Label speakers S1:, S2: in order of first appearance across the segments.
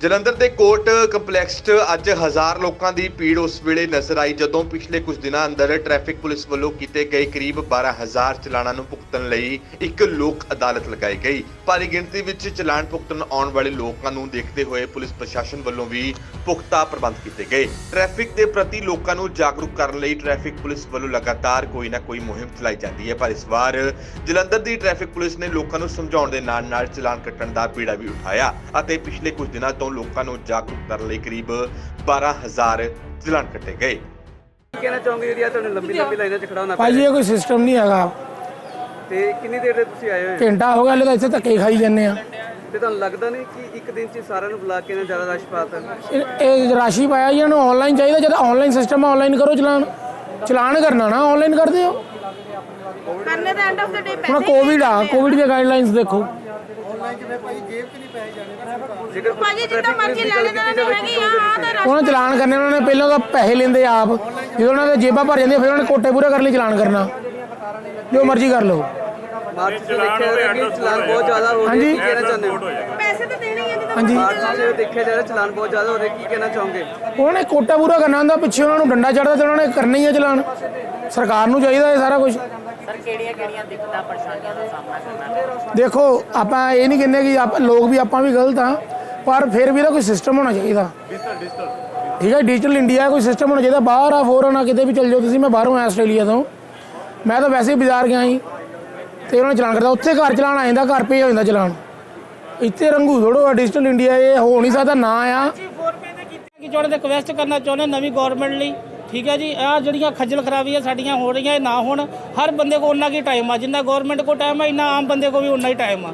S1: ਜਲੰਧਰ ਦੇ court complex 'ਚ ਅੱਜ ਹਜ਼ਾਰ ਲੋਕਾਂ ਦੀ ਭੀੜ ਉਸ ਵੇਲੇ ਨਜ਼ਰ ਆਈ, ਜਦੋਂ ਪਿਛਲੇ ਕੁਝ ਦਿਨਾਂ ਅੰਦਰ ਟ੍ਰੈਫਿਕ ਪੁਲਿਸ ਵੱਲੋਂ ਕੀਤੇ ਗਏ ਕਰੀਬ 12000 ਚਲਾਨਾਂ ਨੂੰ ਭੁਗਤਣ ਲਈ ਇੱਕ ਲੋਕ ਅਦਾਲਤ ਲਗਾਈ ਗਈ। ਭਾਰੀ ਗਿਣਤੀ ਵਿੱਚ ਚਲਾਨ ਭੁਗਤਣ ਆਉਣ ਵਾਲੇ ਲੋਕਾਂ ਨੂੰ ਦੇਖਦੇ ਹੋਏ ਪੁਲਿਸ ਪ੍ਰਸ਼ਾਸਨ ਵੱਲੋਂ ਵੀ ਪੁਖਤਾ ਪ੍ਰਬੰਧ ਕੀਤੇ ਗਏ। ਟ੍ਰੈਫਿਕ ਦੇ ਪ੍ਰਤੀ ਲੋਕਾਂ ਨੂੰ ਜਾਗਰੂਕ ਕਰਨ ਲਈ ਟ੍ਰੈਫਿਕ ਪੁਲਿਸ ਵੱਲੋਂ ਲਗਾਤਾਰ ਕੋਈ ਨਾ ਕੋਈ ਮੁਹਿੰਮ ਚਲਾਈ ਜਾਂਦੀ ਹੈ, ਪਰ ਇਸ ਵਾਰ ਜਲੰਧਰ ਦੀ ਟ੍ਰੈਫਿਕ ਪੁਲਿਸ ਨੇ ਲੋਕਾਂ ਨੂੰ ਸਮਝਾਉਣ ਦੇ ਨਾਲ ਨਾਲ ਚਲਾਨ ਕੱਟਣ ਦਾ ਪੀੜਾ ਵੀ ਉਠਾਇਆ ਅਤੇ ਪਿਛਲੇ ਕੁਝ ਦਿਨਾਂ ਤੋਂ ਲੋਕਾਂ ਨੂੰ ਜਾਗਰੂਕ ਕਰਨ ਲਈ ਕਰੀਬ 12000 ਚਲਾਨ ਕੱਟੇ ਗਏ।
S2: ਕਹਿਣਾ ਚਾਹੋਗੇ ਜਿਹੜੀ ਆ ਤੁਹਾਨੂੰ ਲੰਬੀ ਲੰਬੀ ਲਾਈਨਾਂ 'ਚ ਖੜਾ ਹੋਣਾ ਪਿਆ
S3: ਭਾਜੀ ਇਹ ਕੋਈ ਸਿਸਟਮ ਨਹੀਂ ਹੈਗਾ।
S2: ਤੇ ਕਿੰਨੀ ਦੇਰ ਦੇ ਤੁਸੀਂ ਆਏ ਹੋਏ ਹੋ?
S3: ਘੰਟਾ ਹੋ ਗਿਆ ਹਲੇ ਤਾਂ ਇੱਥੇ ਧੱਕੇ ਖਾਈ ਜਾਂਦੇ ਆ।
S2: ਤੇ ਤੁਹਾਨੂੰ ਲੱਗਦਾ ਨਹੀਂ ਕਿ ਇੱਕ ਦਿਨ 'ਚ ਹੀ ਸਾਰਿਆਂ ਨੂੰ ਬੁਲਾ ਕੇ ਨਾ ਜ਼ਿਆਦਾ ਰਸ਼ ਪਾਤਾ?
S3: ਇਹ- ਇਹ ਰਾਸ਼ੀ ਪਾਇਆ ਜੀ ਇਹਨੂੰ ਆਨਲਾਈਨ ਚਾਹੀਦਾ ਜਦ ਆਨਲਾਈਨ ਸਿਸਟਮ ਹੈ ਆਨਲਾਈਨ ਕਰੋ ਚਲਾਨ। ਚਲਾਨ ਕਰਨਾ ਨਾ ਆਨਲਾਈਨ ਕਰਦੇ ਹੋ
S4: ਕਰਨੇ ਦਾ ਐਂਡ ਆਫ ਦਾ ਡੇ
S3: ਹੁਣ ਕੋਵਿਡ ਆ ਕੋਵਿਡ ਦੀਆਂ ਗਾਈਡਲਾਈਨਸ ਦੇਖੋ।
S2: ਜੇਕਰ
S4: ਭਾਜੀ ਜਿੱਦਾਂ ਮਰਜ਼ੀ ਲੈ ਲੈਣਾ ਹੈਗੀ ਆ ਹਾਂ ਤਾਂ ਰਸ਼
S3: ਉਹਨਾਂ ਚਲਾਨ ਕਰਨੇ ਉਹਨਾਂ ਨੇ ਪਹਿਲਾਂ ਤਾਂ ਪੈਸੇ ਲੈਂਦੇ ਆਪ। ਜਦੋਂ ਉਹਨਾਂ ਦੇ ਜੇਬਾਂ ਭਰ ਜਾਂਦੀਆਂ ਫਿਰ ਉਹਨਾਂ ਨੇ ਕੋਟੇ ਪੂਰੇ ਕਰਨ ਲਈ ਚਲਾਨ ਕਰਨਾ। ਜੋ ਮਰਜ਼ੀ ਕਰ ਲਓ।
S2: ਮਾਰਚ 'ਚ ਦੇਖਿਆ ਜਾ ਰਿਹਾ ਕਿ ਚਲਾਨ ਬਹੁਤ ਜ਼ਿਆਦਾ ਹੋ ਰਹੇ
S3: ਹਾਂਜੀ।
S2: ਕੀ ਕਹਿਣਾ ਚਾਹੁੰਦੇ ਹੋ?
S4: ਪੈਸੇ ਤਾਂ ਦੇਣੇ ਹੀ ਆ ਜਿੱਦਾਂ
S3: ਹਾਂਜੀ।
S2: ਮਾਰਚ 'ਚ ਦੇਖਿਆ ਜਾ ਰਿਹਾ ਚਲਾਨ ਬਹੁਤ ਜ਼ਿਆਦਾ ਹੋ ਰਹੇ ਕੀ ਕਹਿਣਾ ਚਾਹੋਗੇ?
S3: ਉਹਨਾਂ ਨੇ ਕੋਟਾ ਪੂਰਾ ਕਰਨਾ ਹੁੰਦਾ ਪਿੱਛੇ ਉਹਨਾਂ ਨੂੰ ਡੰਡਾ ਚੜਦਾ ਤੇ ਉਹਨਾਂ ਨੇ ਕਰਨਾ ਹੀ ਆ ਚਲਾਨ। ਸਰਕਾਰ ਨੂੰ ਚਾਹੀਦਾ ਇਹ ਸਾਰਾ ਕੁਝ
S5: ਸਰ ਕਿਹੜੀਆਂ ਕਿਹੜੀਆਂ ਦਿੱਕਤਾਂ ਪਰੇਸ਼ਾਨੀਆਂ ਦਾ ਸਾਹਮਣਾ ਕਰਨਾ ਪੈ
S3: ਦੇਖੋ ਆਪਾਂ ਇਹ ਨਹੀਂ ਕਹਿੰਦੇ ਕਿ ਆਪ ਲੋਕ ਵੀ ਆਪਾਂ ਵੀ ਗਲਤ ਆ। ਪਰ ਫਿਰ ਵੀ ਇਹਦਾ ਕੋਈ ਸਿਸਟਮ ਹੋਣਾ ਚਾਹੀਦਾ। ਠੀਕ ਹੈ ਡਿਜੀਟਲ ਇੰਡੀਆ ਕੋਈ ਸਿਸਟਮ ਹੋਣਾ ਚਾਹੀਦਾ। ਬਾਹਰ ਆ ਫੋਰਨ ਆ, ਕਿਤੇ ਵੀ ਚੱਲ ਜਾਓ ਤੁਸੀਂ, ਮੈਂ ਬਾਹਰੋਂ ਆਇਆ ਆਸਟ੍ਰੇਲੀਆ ਤੋਂ। ਮੈਂ ਤਾਂ ਵੈਸੇ ਹੀ ਬਾਜ਼ਾਰ ਗਿਆ ਸੀ ਤੇ ਉਹਨਾਂ ਨੇ ਚਲਾਨ ਕਰਦਾ ਉੱਥੇ ਘਰ ਚਲਾਨ ਆ ਜਾਂਦਾ, ਘਰ ਪੇ ਹੋ ਜਾਂਦਾ ਚਲਾਨ। ਇੱਥੇ ਰੰਗੂ ਥੋੜੋ ਆ ਡਿਜੀਟਲ ਇੰਡੀਆ ਇਹ ਹੋ ਨਹੀਂ ਸਕਦਾ, ਨਾ ਆ।
S6: ਕਿ ਜਿਹੜੇ ਰਿਕਵੈਸਟ ਕਰਨਾ ਚਾਹੁੰਦੇ ਨਵੀਂ ਗਵਰਨਮੈਂਟ ਲਈ, ਠੀਕ ਹੈ ਜੀ ਆ ਜਿਹੜੀਆਂ ਖੱਜਲ ਖਰਾਬੀਆਂ ਸਾਡੀਆਂ ਹੋ ਰਹੀਆਂ, ਇਹ ਨਾ ਹੋਣ। ਹਰ ਬੰਦੇ ਕੋਲ ਉਨਾ ਕੀ ਟਾਈਮ ਆ, ਜਿੰਨਾ ਗਵਰਨਮੈਂਟ ਕੋਲ ਟਾਈਮ ਆ, ਇੰਨਾ ਆਮ ਬੰਦੇ ਕੋਲ ਵੀ ਉਨਾ ਹੀ ਟਾਈਮ ਆ।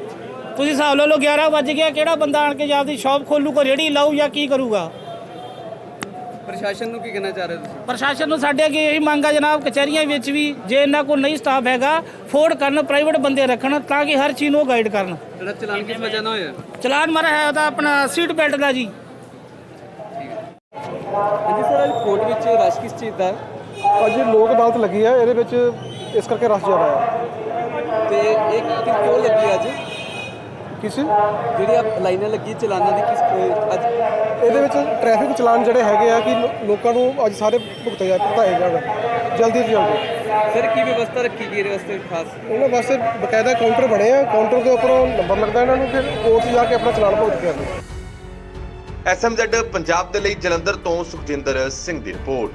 S6: ਤੁਸੀਂ ਹਿਸਾਬ ਲਾ ਲਓ 11 ਵੱਜ ਗਿਆ ਕਿਹੜਾ ਬੰਦਾ ਆਣ ਕੇ ਆਪਦੀ ਸ਼ਾਪ ਖੋਲੂ ਕੋ ਰੇੜੀ ਲਾਊ ਜਾਂ ਕੀ ਕਰੂਗਾ?
S2: ਪ੍ਰਸ਼ਾਸਨ ਨੂੰ ਕੀ ਕਹਿਣਾ ਚਾਹ ਰਹੇ ਹੋ ਤੁਸੀਂ?
S6: ਪ੍ਰਸ਼ਾਸਨ ਨੂੰ ਸਾਡੇ ਅੱਗੇ ਇਹੀ ਮੰਗ ਆ ਜਨਾਬ ਕਚਹਿਰੀਆਂ ਵਿੱਚ ਵੀ ਜੇ ਇਹਨਾਂ ਕੋਲ ਨਹੀਂ ਸਟਾਫ ਹੈਗਾ ਫੋਰਡ ਕਰਨ ਪ੍ਰਾਈਵੇਟ ਬੰਦੇ ਰੱਖਣ ਤਾਂ ਕਿ ਹਰ ਚੀਜ਼ ਨੂੰ ਉਹ ਗਾਈਡ ਕਰਨ।
S2: ਜਿਹੜਾ ਚਲਾਨ ਕਿਸ ਵਜ੍ਹਾ ਨਾਲ ਹੋਇਆ?
S6: ਚਲਾਨ ਮਾਰਾ ਹੈ ਉਹਦਾ ਆਪਣਾ ਸੀਟ ਬੈਲਟ ਦਾ ਜੀ।
S2: ਹਾਂਜੀ ਸਰ ਅੱਜ ਕੋਰਟ ਵਿੱਚ ਰਸ਼ ਕਿਸ ਚੀਜ਼ ਦਾ? ਹੈ?
S7: ਅੱਜ ਲੋਕ ਅਦਾਲਤ ਲੱਗੀ ਹੈ ਇਹਦੇ ਵਿੱਚ ਇਸ ਕਰਕੇ ਰਸ਼ ਜ਼ਿਆਦਾ ਹੈ
S2: ਤੇ ਇਹ ਕਿਉਂ ਲੱਗੀ ਅੱਜ?
S7: ਕਿਸ?
S2: ਜਿਹੜੀ ਆ ਲਾਈਨਾਂ ਲੱਗੀ ਚਲਾਨਾਂ ਦੀ ਕਿਸ ਅੱਜ
S7: ਇਹਦੇ ਵਿੱਚ ਟ੍ਰੈਫਿਕ ਚਲਾਨ ਜਿਹੜੇ ਹੈਗੇ ਆ ਕਿ ਲੋ- ਲੋਕਾਂ ਨੂੰ ਅੱਜ ਸਾਰੇ ਭੁਗਤੇ ਜਾ ਭੁਗਤਾਏ ਜਾਣ। ਜਲਦੀ ਤੋਂ ਜਲਦੀ।
S2: ਸਰ ਕੀ ਵਿਵਸਥਾ ਰੱਖੀ ਗਈ ਇਹਦੇ ਵਾਸਤੇ ਖਾਸ?
S7: ਉਹਨਾਂ ਵਾਸਤੇ ਬਕਾਇਦਾ ਕਾਊਂਟਰ ਬਣੇ ਆ। ਕਾਊਂਟਰ ਦੇ ਉੱਪਰ ਨੰਬਰ ਲੱਗਦਾ ਇਹਨਾਂ ਨੂੰ ਫਿਰ ਕੋਰਟ 'ਚ ਜਾ ਕੇ ਆਪਣਾ ਚਲਾਨ ਭੁਗਤ ਕੇ ਆਉਂਦੇ।
S1: ਐਸਐਮਜ਼ੈਡ ਪੰਜਾਬ ਦੇ ਲਈ ਜਲੰਧਰ ਤੋਂ ਸੁਖਜਿੰਦਰ ਸਿੰਘ ਦੀ ਰਿਪੋਰਟ।